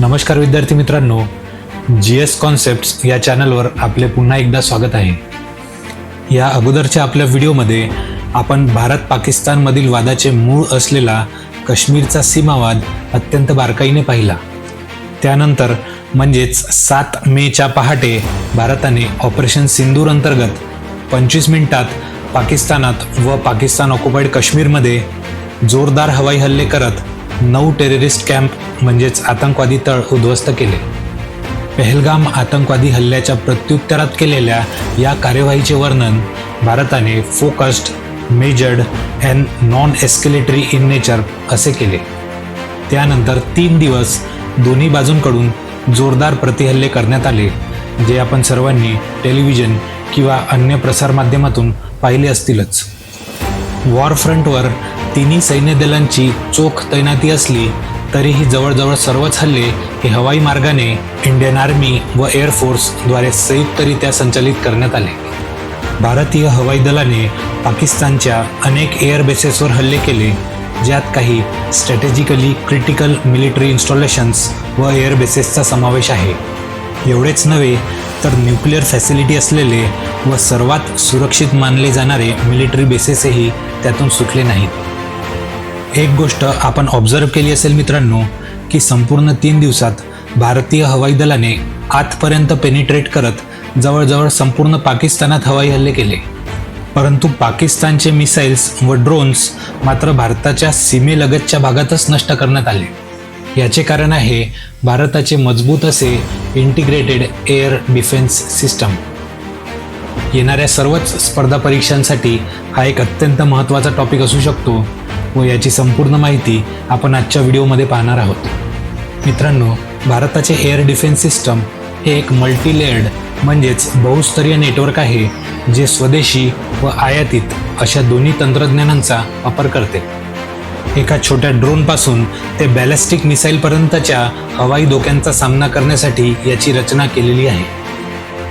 नमस्कार विद्यार्थी मित्रांनो जी एस कॉन्सेप्ट्स या चॅनलवर आपले पुन्हा एकदा स्वागत आहे. या अगोदरच्या आपल्या व्हिडिओमध्ये आपण भारत पाकिस्तानमधील वादाचे मूळ असलेला काश्मीरचा सीमावाद अत्यंत बारकाईने पाहिला. त्यानंतर म्हणजेच सात मेच्या पहाटे भारताने ऑपरेशन सिंदूर अंतर्गत पंचवीस मिनिटात पाकिस्तानात व पाकिस्तान ऑक्युपाईड काश्मीरमध्ये जोरदार हवाई हल्ले करत नऊ टेररिस्ट कॅम्प म्हणजेच आतंकवादी तळ उद्ध्वस्त केले. पहलगाम आतंकवादी हल्ल्याच्या प्रत्युत्तरात केलेल्या या कार्यवाहीचे वर्णन भारताने focused measured and non escalatory in nature असे केले. त्यानंतर तीन दिवस दोन्ही बाजूंकडून जोरदार प्रतिहल्ले करण्यात आले जे आपण सर्वांनी टेलिव्हिजन किंवा अन्य प्रसारमाध्यमातून पाहिले असतीलच. वॉर फ्रंटवर तिन्ही सैन्य दलांची चोख तैनाती असली तरीही जवळजवळ सर्वच हल्ले हे हवाई मार्गाने इंडियन आर्मी व एअरफोर्सद्वारे संयुक्तरित्या संचालित करण्यात आले. भारतीय हवाई दलाने पाकिस्तानच्या अनेक एअर बेसेसवर हल्ले केले ज्यात काही स्ट्रॅटेजिकली क्रिटिकल मिलिटरी इन्स्टॉलेशन्स व एअर बेसेसचा समावेश आहे. एवढेच नव्हे तर न्यूक्लिअर फॅसिलिटी असलेले व सर्वात सुरक्षित मानले जाणारे मिलिटरी बेसेसही त्यातून सुटले नाहीत. एक गोष्ट आपण ऑब्झर्व केली असेल मित्रांनो की संपूर्ण तीन दिवसात भारतीय हवाई दलाने आतपर्यंत पेनिट्रेट करत जवळजवळ संपूर्ण पाकिस्तानात हवाई हल्ले केले. परंतु पाकिस्तानचे मिसाईल्स व ड्रोन्स मात्र भारताच्या सीमेलगतच्या भागातच नष्ट करण्यात आले. याचे कारण आहे भारताचे मजबूत असे इंटिग्रेटेड एअर डिफेन्स सिस्टम येणाऱ्या सर्वच स्पर्धा परीक्षांसाठी हा एक अत्यंत महत्त्वाचा टॉपिक असू शकतो. व याची संपूर्ण माहिती आपण आजच्या व्हिडिओमध्ये पाहणार आहोत. मित्रांनो भारताचे एअर डिफेन्स सिस्टम हे एक मल्टी लेअर्ड म्हणजेच बहुस्तरीय नेटवर्क आहे जे स्वदेशी व आयातीत अशा दोन्ही तंत्रज्ञानांचा वापर करते. एका छोट्या ड्रोनपासून ते बॅलिस्टिक मिसाईलपर्यंतच्या हवाई धोक्यांचा सामना करण्यासाठी याची रचना केलेली आहे.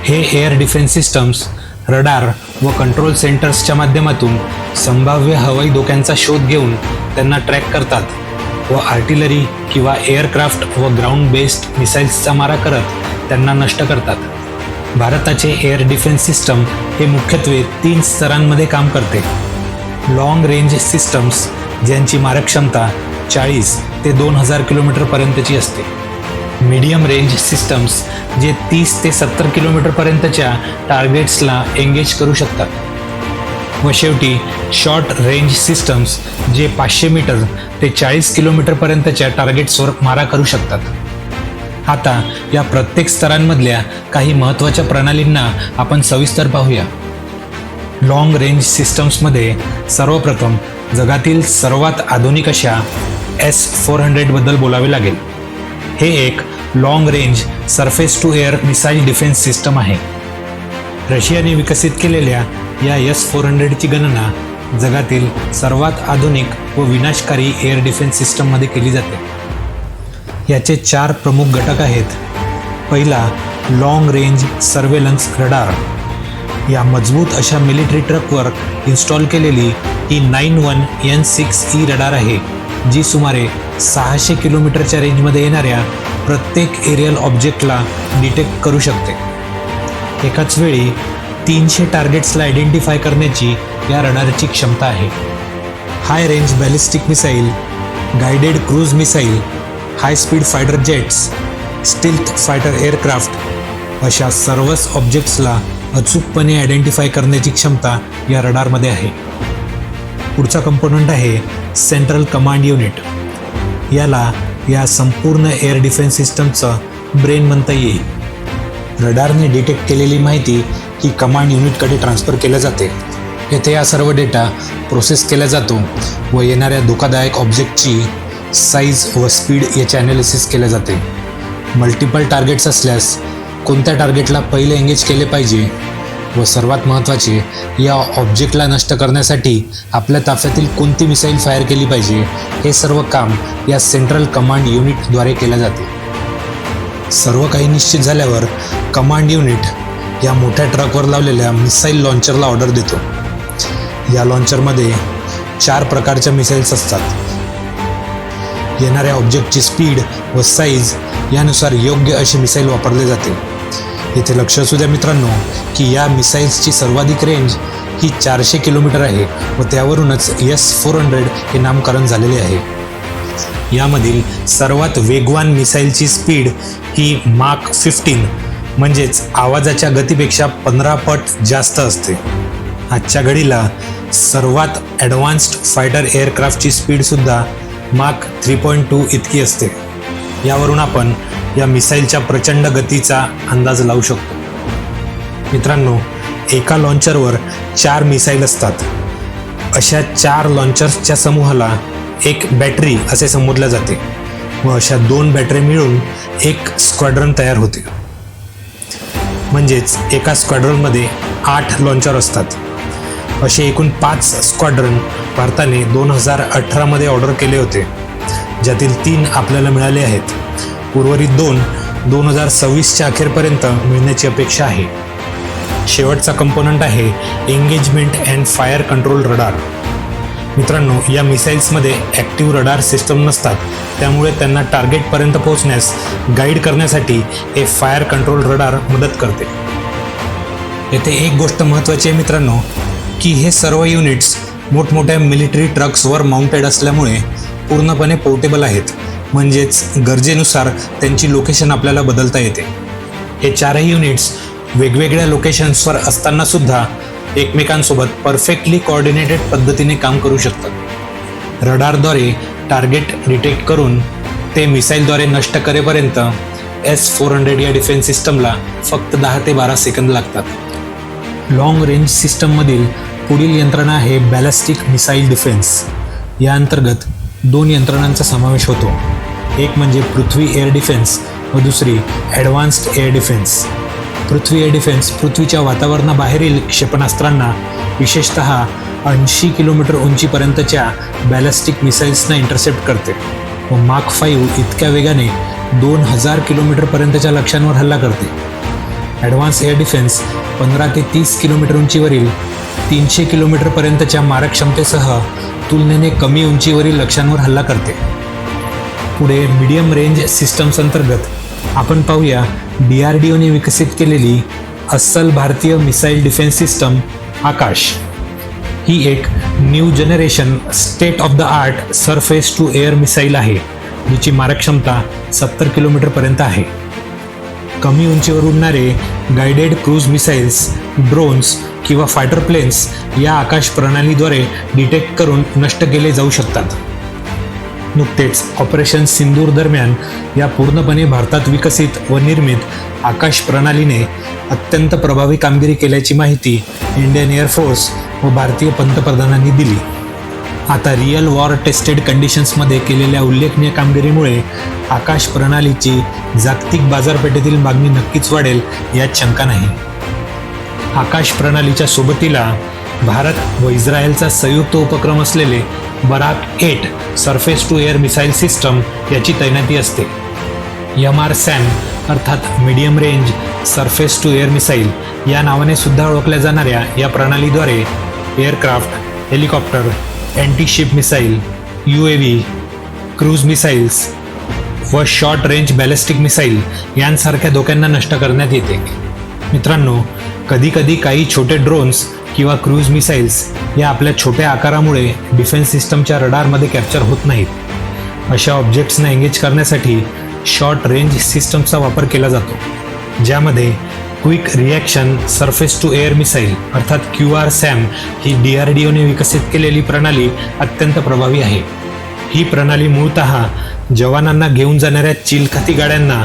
हे एअर डिफेन्स सिस्टम्स रडार व कंट्रोल सेंटर्सच्या माध्यमातून संभाव्य हवाई धोक्यांचा शोध घेऊन त्यांना ट्रॅक करतात व आर्टिलरी किंवा एअरक्राफ्ट व ग्राउंड बेस्ड मिसाईल्सचा मारा करत त्यांना नष्ट करतात. भारताचे एअर डिफेन्स सिस्टम हे मुख्यत्वे तीन स्तरांमध्ये काम करते. लॉंग रेंज सिस्टम्स ज्यांची मारक क्षमता चाळीस ते दोन हजार किलोमीटरपर्यंतची असते. मीडियम रेंज सिस्टम्स जे तीस ते सत्तर किलोमीटरपर्यंतच्या टार्गेट्सला एंगेज करू शकतात. व शेवटी शॉर्ट रेंज सिस्टम्स जे पाचशे मीटर ते चाळीस किलोमीटरपर्यंतच्या टार्गेट्सवर मारा करू शकतात. आता या प्रत्येक स्तरांमधल्या काही महत्त्वाच्या प्रणालींना आपण सविस्तर पाहूया. लॉंग रेंज सिस्टम्समध्ये सर्वप्रथम जगातील सर्वात आधुनिक अशा एस फोर हंड्रेडबद्दल बोलावे लागेल. हे एक long range surface to air missile defence system आहे. रशियाने विकसित केलेल्या या एस फोर हंड्रेडची गणना जगातील सर्वात आधुनिक व विनाशकारी एअर डिफेन्स सिस्टममध्ये केली जाते. याचे चार प्रमुख घटक आहेत. पहिला लॉंग रेंज सर्वेलन्स रडार या मजबूत अशा मिलिटरी ट्रकवर इन्स्टॉल केलेली ही nine one N six E radar आहे जी सुमारे सहाशे किलोमीटरच्या रेंजमध्ये येणाऱ्या प्रत्येक एरियल ऑब्जेक्टला डिटेक्ट करू शकते. एकाच वेळी तीनशे टार्गेट्सला आयडेंटिफाय करण्याची या रडारची क्षमता आहे. High range ballistic missile guided cruise missile high speed fighter jets stealth fighter aircraft अशा सर्वच ऑब्जेक्ट्सला अचूकपणे आयडेंटिफाय करण्याची क्षमता या रडारमध्ये आहे. पुढचा कंपोनंट आहे सेंट्रल कमांड युनिट याला या संपूर्ण एअर डिफेन्स सिस्टमचं ब्रेन म्हणता येईल. रडारने डिटेक्ट केलेली माहिती ही कमांड युनिटकडे ट्रान्सफर केल्या जाते. येथे हा सर्व डेटा प्रोसेस केला जातो व येणाऱ्या धोकादायक ऑब्जेक्टची साईज व स्पीड याचे ॲनालिसिस केले जाते. मल्टिपल टार्गेट्स असल्यास कोणत्या टार्गेटला पहिले एंगेज केले पाहिजे? व सर्वात महत्त्वाचे या ऑब्जेक्टला नष्ट करण्यासाठी आपल्या ताफ्यातील कोणती मिसाईल फायर केली पाहिजे हे सर्व काम या सेंट्रल कमांड युनिटद्वारे केले जाते. सर्व काही निश्चित झाल्यावर कमांड युनिट या मोठ्या ट्रकवर लावलेल्या मिसाईल लॉन्चरला ऑर्डर देतो. या लॉन्चरमध्ये चार प्रकारच्या मिसाईल्स असतात. येणाऱ्या ऑब्जेक्टची स्पीड व साईज यानुसार योग्य अशी मिसाईल वापरले जाते. येथे लक्ष असू द्या मित्रांनो की या मिसाईल्सची सर्वाधिक रेंज ही चारशे किलोमीटर आहे व त्यावरूनच एस फोर हंड्रेड हे नामकरण झालेले आहे. यामधील सर्वात वेगवान मिसाईलची स्पीड ही माक फिफ्टीन म्हणजेच आवाजाच्या गतीपेक्षा पंधरा पट जास्त असते. आजच्या घडीला सर्वात ॲडव्हान्स्ड फायटर एअरक्राफ्टची स्पीडसुद्धा माक थ्री पॉईंट टू इतकी असते. यावरून आपण या मिसाईलच्या प्रचंड गतीचा अंदाज लावू शकतो. मित्रांनो एका लॉन्चरवर चार मिसाईल असतात. अशा चार लॉन्चर्सच्या समूहाला एक बॅटरी असे संबोधले जाते व अशा दोन बॅटरी मिळून एक स्क्वॉड्रन तयार होते. म्हणजेच एका स्क्वॉड्रनमध्ये आठ लॉन्चर असतात. असे एकूण पाच स्क्वॉड्रन भारताने दोन हजार अठरामध्ये ऑर्डर केले होते ज्यातील तीन आपल्याला मिळाले आहेत. उर्वरित दोन दोन हजार सव्वीसच्या अखेरपर्यंत मिळण्याची अपेक्षा आहे. शेवटचा कंपोनंट आहे engagement and fire control radar मित्रांनो या मिसाईल्समध्ये ॲक्टिव्ह रडार सिस्टम नसतात. त्यामुळे त्यांना टार्गेटपर्यंत पोहोचण्यास गाईड करण्यासाठी हे फायर कंट्रोल रडार मदत करते. येथे एक गोष्ट महत्त्वाची आहे मित्रांनो की हे सर्व युनिट्स मोठमोठ्या मिलिटरी ट्रक्सवर माउंटेड असल्यामुळे पूर्णपणे पोर्टेबल आहेत. म्हणजेच गरजेनुसार त्यांची लोकेशन आपल्याला बदलता येते. हे चारही युनिट्स वेगवेगळ्या लोकेशन्सवर असताना सुद्धा एकमेकांसोबत परफेक्टली कोऑर्डिनेटेड पद्धतीने काम करू शकतात. रडारद्वारे टार्गेट डिटेक्ट करून ते मिसाईलद्वारे नष्ट करेपर्यंत एस फोर हंड्रेड या डिफेन्स सिस्टमला फक्त दहा ते बारा सेकंद लागतात. लाँग रेंज सिस्टममधील पुढील यंत्रणा आहे बॅलिस्टिक मिसाईल डिफेन्स या अंतर्गत दोन यंत्रणांचा समावेश होतो. एक म्हणजे पृथ्वी एअर डिफेन्स व दुसरी advanced air defence Prithvi air defence पृथ्वीच्या वातावरणाबाहेरील क्षेपणास्त्रांना विशेषत ऐंशी किलोमीटर उंचीपर्यंतच्या बॅलिस्टिक मिसाईल्सना इंटरसेप्ट करते. व माक फाईव्ह इतक्या वेगाने दोन हजार किलोमीटरपर्यंतच्या लक्ष्यांवर हल्ला करते. ॲडव्हान्स एअर डिफेन्स पंधरा ते तीस किलोमीटर उंचीवरील तीनशे किलोमीटरपर्यंतच्या मारक क्षमतेसह तुलनेने कमी उंचीवरील लक्ष्यांवर हल्ला करते. पुढे मीडियम रेंज सिस्टम्स अंतर्गत आपण पाहूया डी आर डी ओने विकसित केलेली अस्सल भारतीय मिसाईल डिफेन्स सिस्टम आकाश. ही एक new generation state of the art surface to air missile आहे जिची मारक क्षमता सत्तर किलोमीटरपर्यंत आहे. कमी उंचीवर उडणारे गायडेड क्रूज मिसाईल्स ड्रोन्स किंवा फायटर प्लेन्स या आकाश प्रणालीद्वारे डिटेक्ट करून नष्ट केले जाऊ शकतात. नुकतेच ऑपरेशन सिंदूर दरम्यान या पूर्णपणे भारतात विकसित व निर्मित आकाश प्रणालीने अत्यंत प्रभावी कामगिरी केल्याची माहिती इंडियन एअरफोर्स व भारतीय पंतप्रधानांनी दिली. आता रिअल वॉर टेस्टेड कंडिशन्समध्ये केलेल्या उल्लेखनीय कामगिरीमुळे आकाश प्रणालीची जागतिक बाजारपेठेतील मागणी नक्कीच वाढेल यात शंका नाही. आकाश प्रणालीच्या सोबतीला भारत व इस्रायलचा संयुक्त उपक्रम असलेले Barak eight surface to air missile system याची तैनाती असते. एम आर सॅम अर्थात medium range surface to air missile या नावाने सुद्धा ओळखल्या जाणाऱ्या या प्रणालीद्वारे aircraft helicopter antiship missile U A V cruise missiles व शॉर्ट रेंज बॅलिस्टिक मिसाईल यांसारख्या धोक्यांना नष्ट करण्यात येते. मित्रांनो कधीकधी काही छोटे ड्रोन्स किंवा क्रूज मिसाईल्स या आपल्या छोट्या आकारामुळे डिफेन्स सिस्टमच्या रडारमध्ये कॅप्चर होत नाहीत. अशा ऑब्जेक्ट्सना एंगेज करण्यासाठी शॉर्ट रेंज सिस्टमचा वापर केला जातो ज्यामध्ये quick reaction surface to air missile अर्थात क्यू आर सॅम ही डी आर डी ओने विकसित केलेली प्रणाली अत्यंत प्रभावी आहे. ही प्रणाली मूळत जवानांना घेऊन जाणाऱ्या चिलखती गाड्यांना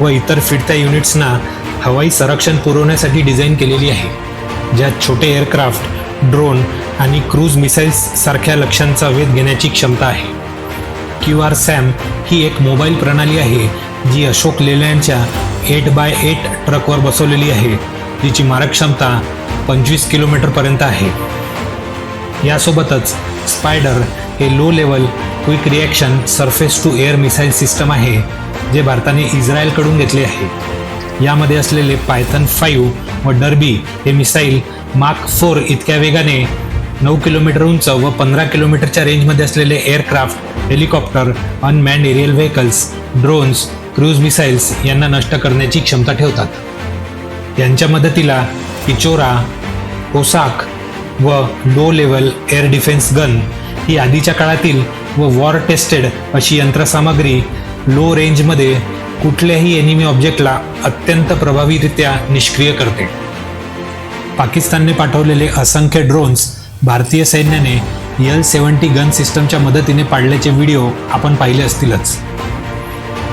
व इतर फिरत्या युनिट्सना हवाई संरक्षण पुरवण्यासाठी डिझाईन केलेली आहे. ज्यात छोटे एअरक्राफ्ट ड्रोन आणि क्रूज मिसाईल्ससारख्या लक्ष्यांचा वेध घेण्याची क्षमता आहे. क्यू आर सॅम ही एक मोबाईल प्रणाली आहे जी अशोक लेलँडच्या एट बाय एट ट्रकवर बसवलेली आहे जिची मारकक्षमता पंचवीस किलोमीटरपर्यंत आहे. यासोबतच स्पायडर हे low level quick reaction surface to air missile system आहे जे भारताने इस्रायलकडून घेतले आहे. यामध्ये असलेले पायथन फाईव्ह व डर्बी हे मिसाईल मार्क फोर इतक्या वेगाने नऊ किलोमीटर उंच व पंधरा किलोमीटरच्या रेंजमध्ये असलेले aircraft helicopter unmanned aerial vehicles drones cruise missiles यांना नष्ट करण्याची क्षमता ठेवतात. यांच्या मदतीला पिचोरा ओसाक व low level air defence gun ही आधीच्या काळातील व वॉर टेस्टेड अशी यंत्रसामग्री लो रेंजमध्ये कुठल्याही एनिमी ऑब्जेक्टला अत्यंत प्रभावीरित्या निष्क्रिय करते. पाकिस्तानने पाठवलेले असंख्य ड्रोन्स भारतीय सैन्याने यल सेवन्टी गन सिस्टमच्या मदतीने पाडल्याचे व्हिडिओ आपण पाहिले असतीलच.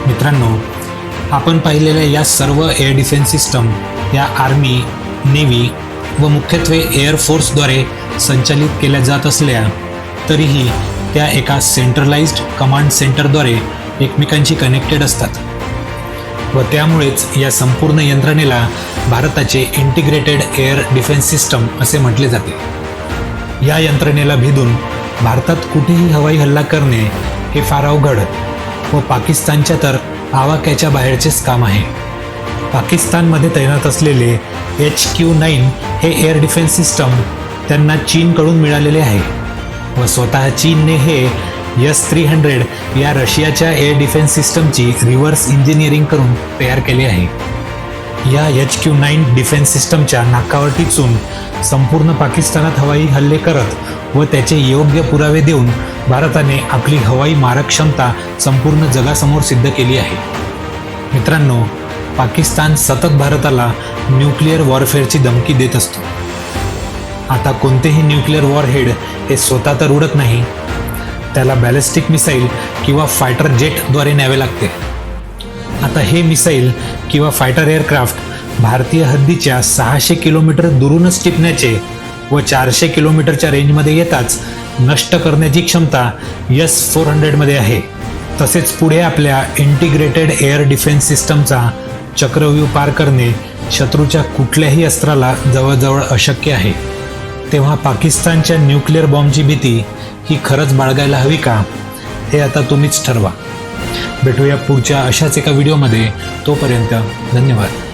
मित्रांनो आपण पाहिलेल्या या सर्व एअर डिफेन्स सिस्टम या आर्मी नेव्ही व मुख्यत्वे एअरफोर्सद्वारे संचालित केल्या जात असल्या तरीही त्या एका सेंट्रलाइज्ड कमांड सेंटरद्वारे एकमेकांशी कनेक्टेड असतात. व त्यामुळेच या संपूर्ण यंत्रणेला भारताचे इंटिग्रेटेड एअर डिफेन्स सिस्टम असे म्हटले जाते. या यंत्रणेला भिदून भारतात कुठेही हवाई हल्ला करणे हे फार अवघड व पाकिस्तानच्या तर आवाक्याच्या बाहेरचेच काम आहे. पाकिस्तानमध्ये तैनात असलेले एच क्यू नाईन हे एअर डिफेन्स सिस्टम त्यांना चीनकडून मिळालेले आहे व स्वतः चीनने हे एस थ्री हंड्रेड या रशियाच्या एअर डिफेन्स सिस्टमची रिव्हर्स इंजिनिअरिंग करून तयार केले आहे. या एच क्यू नाईन डिफेन्स सिस्टमच्या नाकावर टिचून संपूर्ण पाकिस्तानात हवाई हल्ले करत व त्याचे योग्य पुरावे देऊन भारताने आपली हवाई मारक क्षमता संपूर्ण जगासमोर सिद्ध केली आहे. मित्रांनो पाकिस्तान सतत भारताला न्यूक्लिअर वॉरफेअरची धमकी देत असतो. आता कोणतेही न्यूक्लिअर वॉरहेड हे स्वतः तर उडत नाही त्याला बॅलिस्टिक मिसाईल किंवा फायटर जेटद्वारे न्यावे लागते. आता हे मिसाईल किंवा फायटर एअरक्राफ्ट भारतीय हद्दीच्या सहाशे किलोमीटर दुरूनच टिपण्याचे व चारशे किलोमीटरच्या रेंजमध्ये येताच नष्ट करण्याची क्षमता यस फोर हंड्रेडमध्ये आहे. तसेच पुढे आपल्या इंटिग्रेटेड एअर डिफेन्स सिस्टमचा चक्रव्यूह पार करणे शत्रूच्या कुठल्याही अस्त्राला जवळजवळ अशक्य आहे. तेव्हा पाकिस्तानच्या न्यूक्लिअर बॉम्बची भीती ही खरंच बाळगायला हवी का? हे आता तुम्हीच ठरवा. भेटूया पुढच्या अशाच एका व्हिडिओमध्ये. तोपर्यंत धन्यवाद.